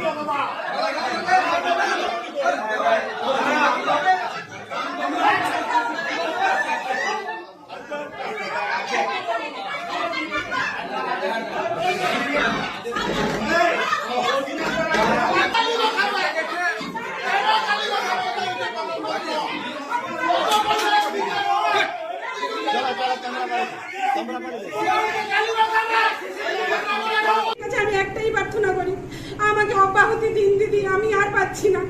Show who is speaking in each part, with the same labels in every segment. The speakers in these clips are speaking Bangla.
Speaker 1: Thank you. অব্যাহতি দিন দিদি, আমি আর পাচ্ছি না।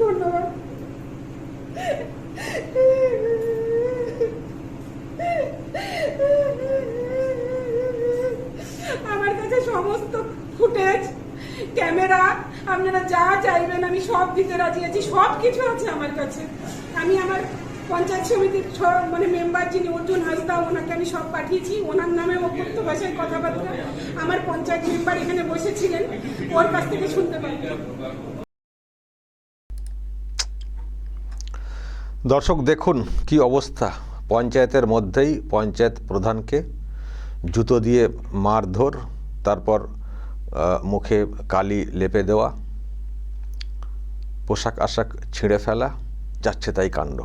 Speaker 1: ধন্যবাদ। আমার কাছে সমস্ত ফুটেজ, ক্যামেরা, আপনারা যা চাইবেন, আমি সব দিতে রাজি আছি সব কিছু আছে আমার কাছে। আমি আমার পঞ্চায়েত সমিতির মানে মেম্বার যিনি অর্জুন হাসদা ওনাকে আমি সব পাঠিয়েছি। ওনার নামে অভ্যর্থ ভাষায় কথাবার্তা। আমার পঞ্চায়েত মেম্বার এখানে বসেছিলেন। ওর কাছ থেকে শুনতে পাই।
Speaker 2: দর্শক, দেখুন কি অবস্থা। পঞ্চায়েতের মধ্যেই পঞ্চায়েত প্রধানকে জুতো দিয়ে মারধর, তারপর মুখে কালি লেপে দেওয়া, পোশাক আশাক ছিঁড়ে ফেলা, যাচ্ছে তাই কাণ্ড।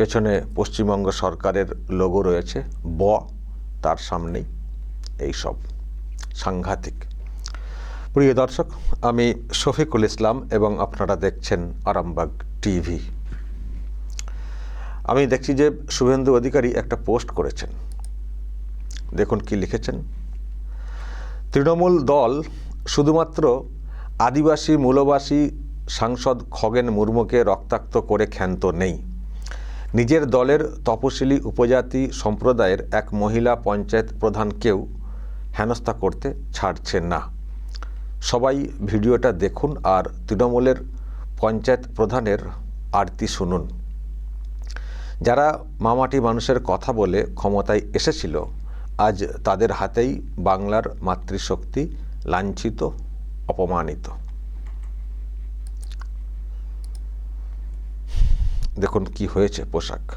Speaker 2: পেছনে পশ্চিমবঙ্গ সরকারের লোগো রয়েছে, ব তার সামনেই এই সব সাংঘাতিক। প্রিয় দর্শক, আমি শফিকুল ইসলাম এবং আপনারা দেখছেন আরামবাগ টিভি। আমি দেখছি যে শুভেন্দু অধিকারী একটা পোস্ট করেছেন। দেখুন কি লিখেছেন। তৃণমূল দল শুধুমাত্র আদিবাসী, মূলবাসী সাংসদ খগেন মুর্মুকে রক্তাক্ত করে ক্ষান্ত নেই। নিজের দলের তপশিলি উপজাতি সম্প্রদায়ের এক মহিলা পঞ্চায়েত প্রধানকেও হেনস্থা করতে ছাড়ছে না। সবাই ভিডিওটা দেখুন আর তৃণমূলের পঞ্চায়েত প্রধানের আরতি শুনুন। যারা মামাটি মানুষের কথা বলে ক্ষমতায় এসেছিল, আজ তাদের হাতেই বাংলার মাতৃশক্তি লাঞ্ছিত, অপমানিত। দেখুন কি হয়েছে, পোশাক।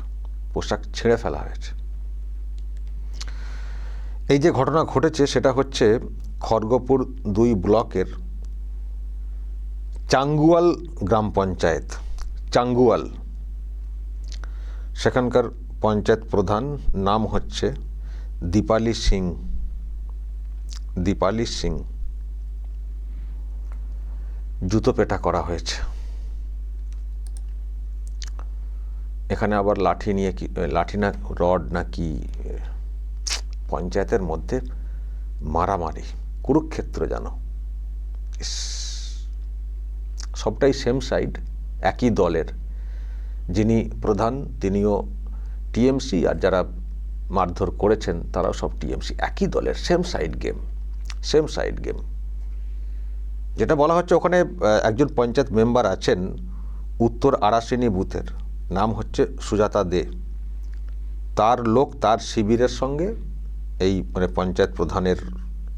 Speaker 2: পোশাক ছেড়ে ফেলা হয়েছে। এই যে ঘটনা ঘটেছে, সেটা হচ্ছে খড়গপুর দুই ব্লকের চাঙ্গুয়াল গ্রাম পঞ্চায়েত। চাঙ্গুয়াল। সেখানকার পঞ্চায়েত প্রধান নাম হচ্ছে দীপালি সিং। দীপালি সিং। জুতো পেটা করা হয়েছে। এখানে আবার লাঠি নিয়ে কি লাঠি না, রড না কি পঞ্চায়েতের মধ্যে মারামারি, কুরুক্ষেত্র জানো। সবটাই সেম সাইড একই দলের। যিনি প্রধান, তিনিও টিএমসি, আর যারা মারধর করেছেন, তারাও সব টিএমসি। একই দলের same side game same side game যেটা বলা হচ্ছে, ওখানে একজন পঞ্চায়েত মেম্বার আছেন, উত্তর আরাসিনী বুথের। নাম হচ্ছে সুজাতা দে। তার লোক তার শিবিরের সঙ্গে এই মানে পঞ্চায়েত প্রধানের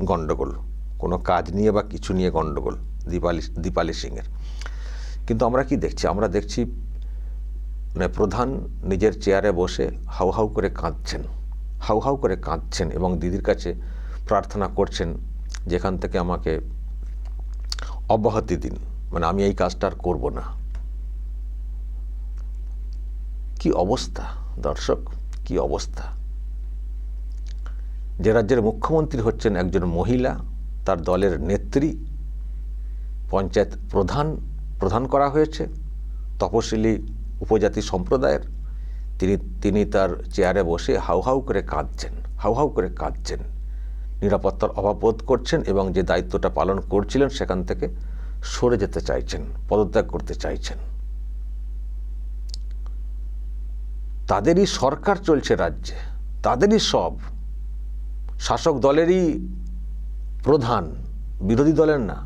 Speaker 2: গণ্ডগোল, কোনো কাজ নিয়ে বা কিছু নিয়ে গণ্ডগোল, দীপালি দীপালি সিংয়ের। কিন্তু আমরা কি দেখছি? আমরা দেখছি মানে প্রধান নিজের চেয়ারে বসে হাউ হাউ করে কাঁদছেন, হাউ হাউ করে কাঁদছেন এবং দিদির কাছে প্রার্থনা করছেন, যেখান থেকে আমাকে অব্যাহতি দিন। মানে আমি এই কাজটা আর করব না। কি অবস্থা, দর্শক? কি অবস্থা? যে রাজ্যের মুখ্যমন্ত্রী হচ্ছেন একজন মহিলা, তার দলের নেত্রী, পঞ্চায়েত প্রধান প্রধান করা হয়েছে, তপশিলি উপজাতি সম্প্রদায়ের। তিনি তিনি তার চেয়ারে বসে হাউ হাউ করে কাঁদছেন, হাউ হাউ করে কাঁদছেন। নিরাপত্তার অভাব বোধ করছেন এবং যে দায়িত্বটা পালন করছিলেন সেখান থেকে সরে যেতে চাইছেন, পদত্যাগ করতে চাইছেন। তাদেরই সরকার চলছে রাজ্যে, তাদেরই সব। শাসক দলেরই প্রধান, বিরোধী দলের না।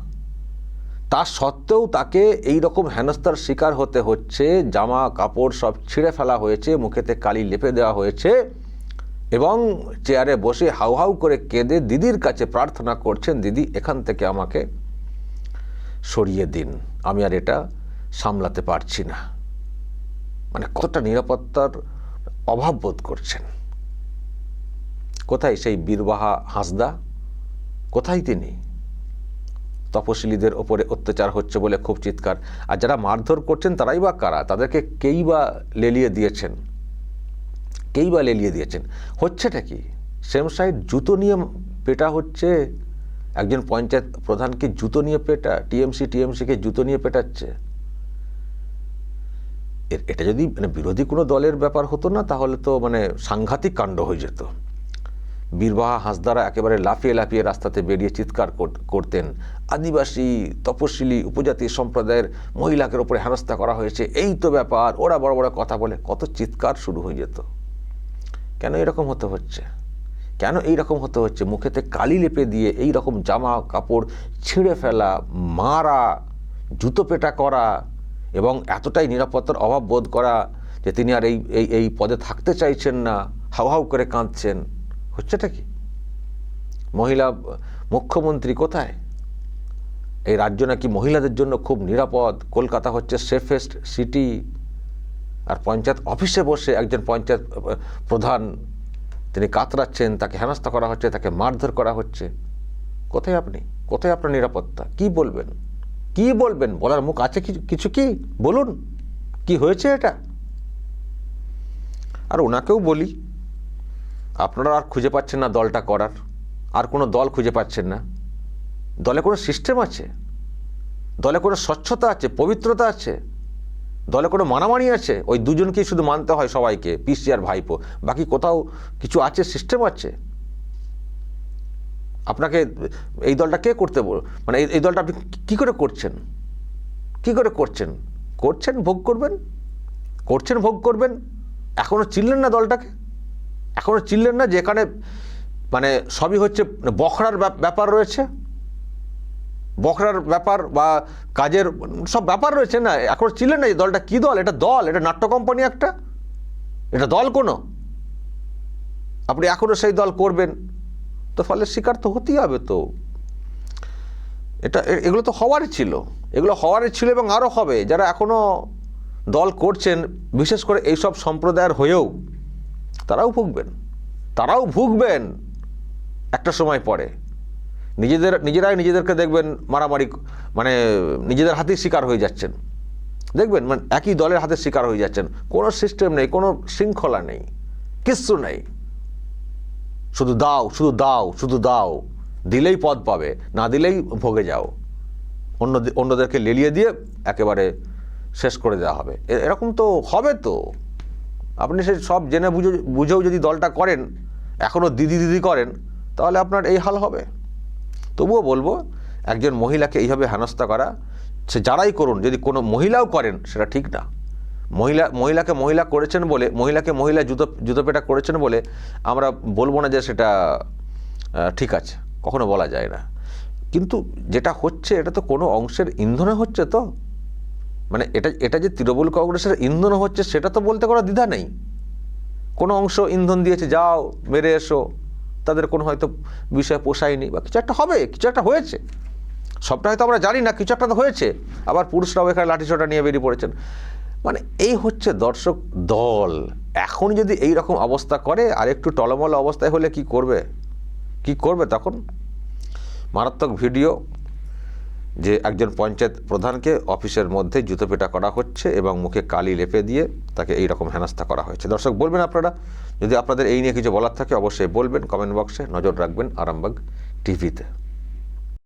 Speaker 2: তা সত্ত্বেও তাকে এই রকম হেনস্থার শিকার হতে হচ্ছে, জামা কাপড় সব ছিঁড়ে ফেলা হয়েছে, মুখেতে কালি লেপে দেওয়া হয়েছে এবং চেয়ারে বসে হাউ হাউ করে কেঁদে দিদির কাছে প্রার্থনা করছেন, দিদি, এখান থেকে আমাকে সরিয়ে দিন। আমি আর এটা সামলাতে পারছি না। মানে কতটা নিরাপত্তার অভাব বোধ করছেন? কোথায় সেই বীরবাহা হাসদা? কোথায় তিনি? তপশিলীদের ওপরে অত্যাচার হচ্ছে বলে খুব চিৎকার। আর যারা মারধর করছেন, তারাই বা কারা? তাদেরকে কেই বা লেলিয়ে দিয়েছেন? কেই বা লেলিয়ে দিয়েছেন? হচ্ছেটা কি? সেম সাইড জুতো নিয়ে পেটা হচ্ছে? একজন পঞ্চায়েত প্রধানকে জুতো নিয়ে পেটা? টিএমসি, টিএমসিকে জুতো নিয়ে পেটাচ্ছে? এটা যদি মানে বিরোধী কোনো দলের ব্যাপার হতো না, তাহলে তো মানে সাংঘাতিক কাণ্ড হয়ে যেত। বীরবাহা হাঁসদারা একেবারে লাফিয়ে লাফিয়ে রাস্তাতে বেরিয়ে চিৎকার করতেন। আদিবাসী তপশিলি উপজাতি সম্প্রদায়ের মহিলাকে ওপরে হেনস্থা করা হয়েছে। এই তো ব্যাপার, ওরা বড় বড় কথা বলে, কত চিৎকার শুরু হয়ে যেত। কেন এরকম হতে হচ্ছে? কেন এই রকম হতে হচ্ছে? মুখেতে কালি লেপে দিয়ে এই রকম জামা কাপড় ছিঁড়ে ফেলা, মারা, জুতো পেটা করা এবং এতটাই নিরাপত্তার অভাব বোধ করা যে তিনি আর এই এই এই পদে থাকতে চাইছেন না, হাউ হাউ করে কাঁদছেন, হচ্ছেটা কি? মহিলা, মুখ্যমন্ত্রী কোথায়? এই রাজ্য নাকি মহিলাদের জন্য খুব নিরাপদ, কলকাতা হচ্ছে সেফেস্ট সিটি, আর পঞ্চায়েত অফিসে বসে একজন পঞ্চায়েত প্রধান, তিনি কাতরাচ্ছেন, তাকে হেনস্থা করা হচ্ছে, তাকে মারধর করা হচ্ছে। কোথায় আপনি? কোথায় আপনার নিরাপত্তা? কি বলবেন? কি বলবেন? বলার মুখ আছে কিছু কি? বলুন। কি হয়েছে এটা? আর ওনাকেও বলি, আপনারা আর খুঁজে পাচ্ছেন না দলটা করার। আর কোনো দল খুঁজে পাচ্ছেন না। দলে কোনো সিস্টেম আছে? দলে কোনো স্বচ্ছতা আছে? পবিত্রতা আছে? দলে কোনো মানামানি আছে? ওই দুজনকেই শুধু মানতে হয় সবাইকে, পিসি আর ভাইপো। বাকি কোথাও কিছু আছে, সিস্টেম আছে? আপনাকে এই দলটা কে করতে বল? মানে এই- দলটা আপনি কী করে করছেন? কি করে করছেন? করছেন, ভোগ করবেন? করছেন, ভোগ করবেন? এখনও চিনলেন না দলটাকে? এখনও চিনলেন না যে এখানে মানে সবই হচ্ছে বখরার ব্যাপ- ব্যাপার রয়েছে? বখরার ব্যাপার বা কাজের সব ব্যাপার রয়েছে না? এখন ছিলেন না এই দলটা কী দল? এটা দল? এটা নাট্য কোম্পানি একটা? এটা দল কোনো? আপনি এখনও সেই দল করবেন? তো ফলে শিকার তো হতেই হবে তো। এটা এগুলো তো হওয়ারই ছিল। এগুলো হওয়ারই ছিল এবং আরও হবে। যারা এখনও দল করছেন, বিশেষ করে এইসব সম্প্রদায়ের হয়েও, তারাও ভুগবেন। তারাও ভুগবেন একটা সময় পরে। নিজেদের, নিজেরাই নিজেদেরকে দেখবেন মারামারি মানে নিজেদের হাতেই শিকার হয়ে যাচ্ছেন। দেখবেন মানে একই দলের হাতে শিকার হয়ে যাচ্ছেন। কোনো সিস্টেম নেই, কোনো শৃঙ্খলা নেই। কিচ্ছু নেই। শুধু দাও শুধু দাও শুধু দাও। দিলেই পদ পাবে, না দিলেই ভোগে যাও। অন্য অন্যদেরকে লেলিয়ে দিয়ে একেবারে শেষ করে দেওয়া হবে। এরকম তো হবে তো। আপনি সে সব জেনে বুঝে বুঝেও যদি দলটা করেন এখনও দিদি দিদি করেন, তাহলে আপনার এই হাল হবে। তবুও বলব, একজন মহিলাকে এইভাবে হেনস্থা করা, সে যারাই করুন, যদি কোনো মহিলাও করেন, সেটা ঠিক না। মহিলা, মহিলাকে মহিলা করেছেন বলে, মহিলাকে মহিলা জুতো জুতো পেটা করেছেন বলে আমরা বলব না যে সেটা ঠিক আছে, কখনো বলা যায় না। কিন্তু যেটা হচ্ছে, এটা তো কোনো অংশের ইন্ধনে হচ্ছে তো। মানে এটা এটা যে তৃণমূল কংগ্রেসের ইন্ধন হচ্ছে, সেটা তো বলতে কোনো দ্বিধা নেই। কোনো অংশ ইন্ধন দিয়েছে, যাও, মেরে এসো। তাদের কোনো হয়তো বিষয় পোষায়নি বা কিছু একটা হবে, কিছু একটা হয়েছে। সবটা হয়তো আমরা জানি না, কিছু একটা তো হয়েছে। আবার পুরুষরাও এখানে লাঠিসোটা নিয়ে বেরিয়ে পড়েছেন। মানে এই হচ্ছে দর্শক দল। এখন যদি এই রকম অবস্থা করে, আর একটু টলমল অবস্থায় হলে কি করবে? কি করবে তখন? মারাত্মক ভিডিও যে একজন পঞ্চায়েত প্রধানকে অফিসের মধ্যে জুতো পেটা করা হচ্ছে এবং মুখে কালি লেপে দিয়ে তাকে এই রকম হেনস্থা করা হয়েছে। দর্শক, বলবেন আপনারা? যদি আপনাদের এই নিয়ে কিছু বলার থাকে, অবশ্যই বলবেন। কমেন্ট বক্সে নজর রাখবেন আরামবাগ টিভিতে।